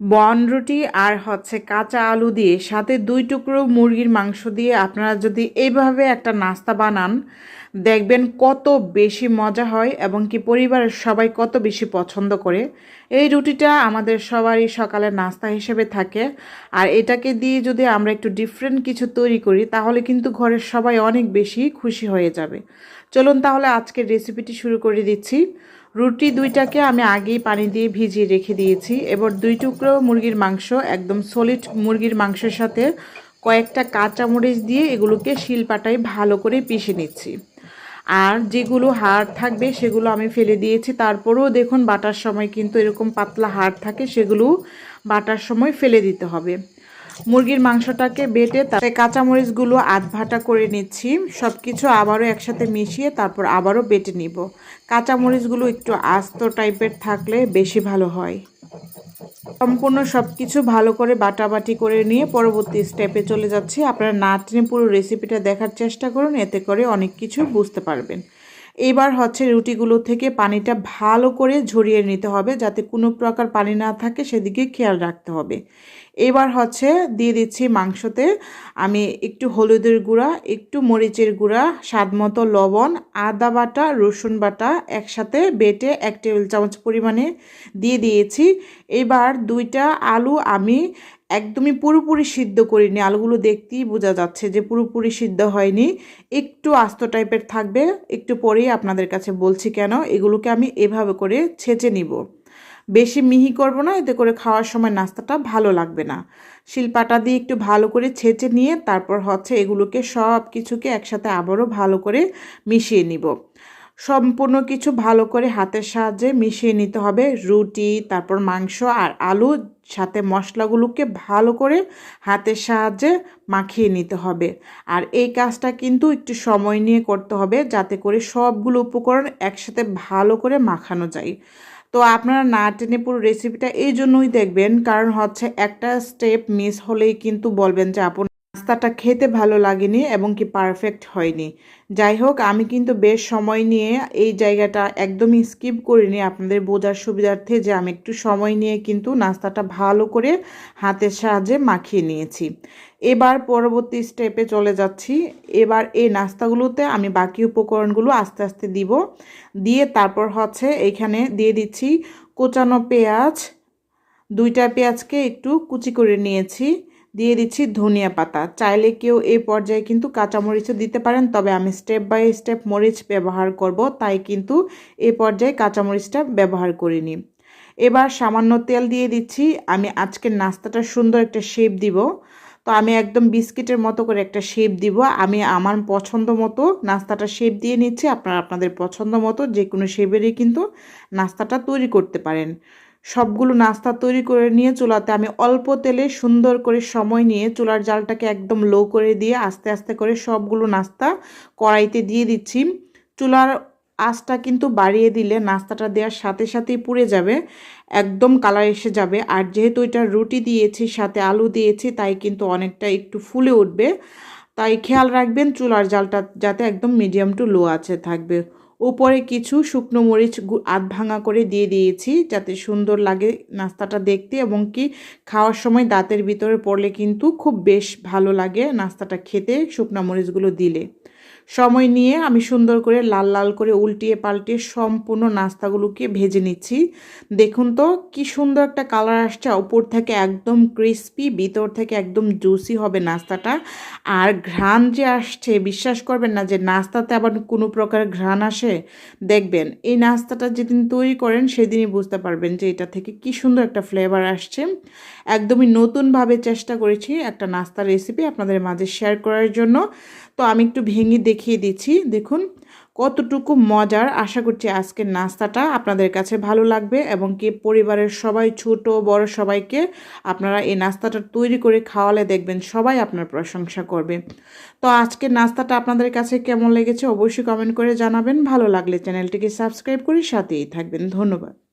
বন রুটি আর হচ্ছে কাঁচা আলু দিয়ে সাথে দুই টুকরো মুরগির মাংস দিয়ে আপনারা যদি এইভাবে একটা নাস্তা বানান, দেখবেন কত বেশি মজা হয় এবং কি পরিবারের সবাই কত বেশি পছন্দ করে। এই রুটিটা আমাদের সবারই সকালে নাস্তা হিসেবে থাকে। আর এটাকে দিয়ে যদি আমরা একটু ডিফারেন্ট কিছু তৈরি করি, তাহলে কিন্তু ঘরের সবাই অনেক বেশি খুশি হয়ে যাবে। চলুন তাহলে আজকের রেসিপিটি শুরু করে দিচ্ছি। রুটি দুইটাকে আমি আগেই পানি দিয়ে ভিজিয়ে রেখে দিয়েছি। এবার দুই টুকরো মুরগির মাংস, একদম সলিড মুরগির মাংসের সাথে কয়েকটা কাঁচামরিচ দিয়ে এগুলোকে শিলপাটায় ভালো করে পিষে নিচ্ছি। আর যেগুলো হাড় থাকবে সেগুলো আমি ফেলে দিয়েছি। তারপরেও দেখুন বাটার সময় কিন্তু এরকম পাতলা হাড় থাকে, সেগুলো বাটার সময় ফেলে দিতে হবে। মুরগির মাংসটাকে বেটে তাতে কাঁচামরিচগুলো আধ ভাটা করে নিচ্ছি। সব কিছু আবারও একসাথে মিশিয়ে তারপর আবারও বেটে নিব। কাঁচামরিচগুলো একটু আস্ত টাইপের থাকলে বেশি ভালো হয়। সম্পূর্ণ সব কিছু ভালো করে বাটাবাটি করে নিয়ে পরবর্তী স্টেপে চলে যাচ্ছি। আপনারা না পুরো রেসিপিটা দেখার চেষ্টা করুন, এতে করে অনেক কিছু বুঝতে পারবেন। এবার হচ্ছে রুটিগুলো থেকে পানিটা ভালো করে ঝরিয়ে নিতে হবে, যাতে কোনো প্রকার পানি না থাকে, সেদিকে খেয়াল রাখতে হবে। এবার হচ্ছে দিয়ে দিচ্ছি মাংসতে আমি একটু হলুদের গুঁড়া, একটু মরিচের গুঁড়া, স্বাদ মতো লবণ, আদা বাটা, রসুন বাটা একসাথে বেটে এক টেবিল চামচ পরিমাণে দিয়ে দিয়েছি। এবার দুইটা আলু আমি একদমই পুরোপুরি সিদ্ধ করিনি। আলুগুলো দেখতেই বোঝা যাচ্ছে যে পুরোপুরি সিদ্ধ হয়নি। একটু আস্ত টাইপের থাকবে। একটু পরেই আপনাদের কাছে বলছি কেন। এগুলোকে আমি এভাবে করে ছেঁচে নিব। বেশি মিহি করব না, এতে করে খাওয়ার সময় নাস্তাটা ভালো লাগবে না। শিলপাটা দিয়ে একটু ভালো করে ছেঁচে নিয়ে তারপর হচ্ছে এগুলোকে সব কিছুকে একসাথে আবারও ভালো করে মিশিয়ে নিব। সম্পূর্ণ কিছু ভালো করে হাতের সাহায্যে মিশিয়ে নিতে হবে রুটি, তারপর মাংস আর আলু, সাথে মশলাগুলোকে ভালো করে হাতের সাহায্যে মাখিয়ে নিতে হবে। আর এই কাজটা কিন্তু একটু সময় নিয়ে করতে হবে, যাতে করে সবগুলো উপকরণ একসাথে ভালো করে মাখানো যায়। তো আপনারা না টেনে পুরো রেসিপিটা এই জন্যই দেখবেন, কারণ হচ্ছে একটা স্টেপ মিস হলেই কিন্তু বলবেন যে আপন নাস্তাটা খেতে ভালো লাগেনি এবং কি পারফেক্ট হয়নি। যাই হোক, আমি কিন্তু বেশ সময় নিয়ে এই জায়গাটা একদমই স্কিপ করিনি। আপনাদের বোঝার সুবিধার্থে যে আমি একটু সময় নিয়ে কিন্তু নাস্তাটা ভালো করে হাতের সাহায্যে মাখিয়ে নিয়েছি। এবার পরবর্তী স্টেপে চলে যাচ্ছি। এবার এই নাস্তাগুলোতে আমি বাকি উপকরণগুলো আস্তে আস্তে দিব। দিয়ে তারপর হচ্ছে এখানে দিয়ে দিচ্ছি কোচানো পেঁয়াজ। দুইটা পেঁয়াজকে একটু কুচি করে নিয়েছি। দিয়ে দিচ্ছি ধনিয়া পাতা। চাইলে কেউ এই পর্যায়ে কিন্তু কাঁচামরিচও দিতে পারেন, তবে আমি স্টেপ বাই স্টেপ মরিচ ব্যবহার করব, তাই কিন্তু এই পর্যায়ে কাঁচামরিচটা ব্যবহার করিনি। এবার সামান্য তেল দিয়ে দিচ্ছি, আমি আজকের নাস্তাটা সুন্দর একটা শেপ দিব। তো আমি একদম বিস্কিটের মতো করে একটা শেপ দিব, আমি আমার পছন্দ মতো নাস্তাটা শেপ দিয়ে নিচ্ছি, আপনারা আপনাদের পছন্দ মতো যে কোনো শেপেরই কিন্তু নাস্তাটা তৈরি করতে পারেন। সবগুলো নাস্তা তৈরি করে নিয়ে চুলাতে আমি অল্প তেলে সুন্দর করে সময় নিয়ে চুলার জালটাকে একদম লো করে দিয়ে আস্তে আস্তে করে সবগুলো নাস্তা কড়াইতে দিয়ে দিচ্ছি। চুলার আঁচটা কিন্তু বাড়িয়ে দিলে নাস্তাটা দেওয়ার সাথে সাথেই পুড়ে যাবে, একদম কালার এসে যাবে। আর যেহেতু এটা রুটি দিয়েছি, সাথে আলু দিয়েছি, তাই কিন্তু অনেকটা একটু ফুলে উঠবে। তাই খেয়াল রাখবেন চুলার জালটা যাতে একদম মিডিয়াম টু লো আছে থাকবে। উপরে কিছু শুকনো মরিচ আধ ভাঙা করে দিয়ে দিয়েছি যাতে সুন্দর লাগে নাস্তাটা দেখতে এবং কি খাওয়ার সময় দাঁতের ভিতরে পড়লে কিন্তু খুব বেশ ভালো লাগে নাস্তাটা খেতে শুকনো মরিচগুলো দিলে। সময় নিয়ে আমি সুন্দর করে লাল লাল করে উল্টিয়ে পাল্টিয়ে সম্পূর্ণ নাস্তাগুলোকে ভেজে নিচ্ছি। দেখুন তো, কি সুন্দর একটা কালার আসছে। উপর থেকে একদম ক্রিস্পি ভিতর থেকে একদম জুসি হবে নাস্তাটা। আর ঘ্রাণ যে আসছে, বিশ্বাস করবেন না যে নাস্তাতে আবার কোনো প্রকার ঘ্রাণ আসে। দেখবেন, এই নাস্তাটা যেদিন তৈরি করেন, সেদিনই বুঝতে পারবেন যে এটা থেকে কি সুন্দর একটা ফ্লেভার আসছে। একদমই নতুনভাবে চেষ্টা করেছি একটা নাস্তার রেসিপি আপনাদের মাঝে শেয়ার করার জন্য। তো আমি একটু ভেঙে দেখিয়ে দিচ্ছি। দেখুন, কতটুকু মজার। আশা করছি আজকের নাস্তাটা আপনাদের কাছে ভালো লাগবে এবং কি পরিবারের সবাই, ছোট, বড় সবাইকে আপনারা এই নাস্তাটা তৈরি করে খাওয়ালে দেখবেন সবাই আপনার প্রশংসা করবে। তো আজকের নাস্তাটা আপনাদের কাছে কেমন লেগেছে অবশ্যই কমেন্ট করে জানাবেন। ভালো লাগলে চ্যানেলটিকে সাবস্ক্রাইব করে সাথেই থাকবেন। ধন্যবাদ।